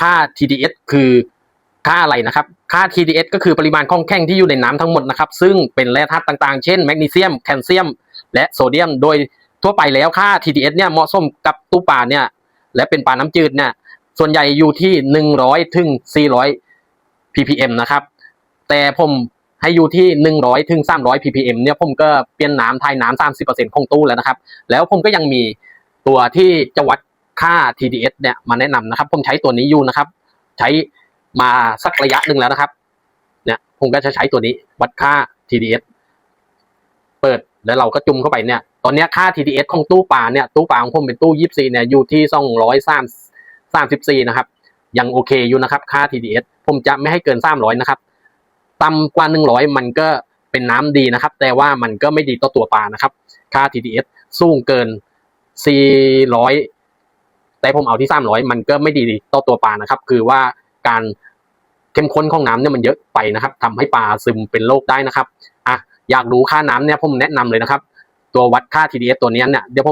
ค่า TDS คือค่าอะไรนะครับ ค่า TDS ก็คือปริมาณของแข็งที่อยู่ในน้ำทั้งหมดนะครับ ซึ่งเป็นแร่ธาตุต่างๆ เช่นแมกนีเซียม แคลเซียม และโซเดียม โดยทั่วไปแล้วค่า TDS เนี่ยเหมาะสมกับตู้ปลาเนี่ย และเป็นปลาน้ำจืดเนี่ย ส่วนใหญ่อยู่ที่ 100 ถึง 400 ppm นะครับ แต่ผมให้อยู่ที่ 100 ถึง 300 ppm เนี่ยผมก็เปลี่ยนน้ำทายน้ำ30%ของตู้แล้วนะครับ แล้วผมก็ยังมีตัวที่จะวัด ค่า TDS เนี่ยมาแนะนำนะครับ ผมใช้ตัวนี้อยู่นะครับ ใช้มาสักระยะหนึ่งแล้วนะครับ เนี่ยผมก็จะใช้ตัวนี้วัดค่า TDS เปิดแล้วเราก็จุ่มเข้าไปเนี่ย ตอนนี้ค่า TDS ของตู้ปลาเนี่ยตู้ปลาของผมเป็นตู้ยี่สี่เนี่ยอยู่ที่สองร้อยสามสามสิบสี่นะครับยังโอเคอยู่นะครับ ค่า TDS ผมจะไม่ให้เกินสามร้อยนะครับต่ำกว่าหนึ่งร้อยมันก็เป็นน้ำดีนะครับ แต่ว่ามันก็ไม่ดีต่อตัวปลานะครับ ค่า TDS สูงเกินสี่ร้อย แต่ผมเอาที่ 300 มันก็ไม่ดีต่อตัวปลานะครับ คือว่าการเข้มข้นของน้ำเนี่ยมันเยอะไปนะครับทำให้ปลาซึมเป็นโรคได้นะครับอะอยากรู้ค่าน้ำเนี่ยผมแนะนำเลยนะครับ ตัววัดค่า TDS ตัวนี้เนี่ยเดี๋ยวผม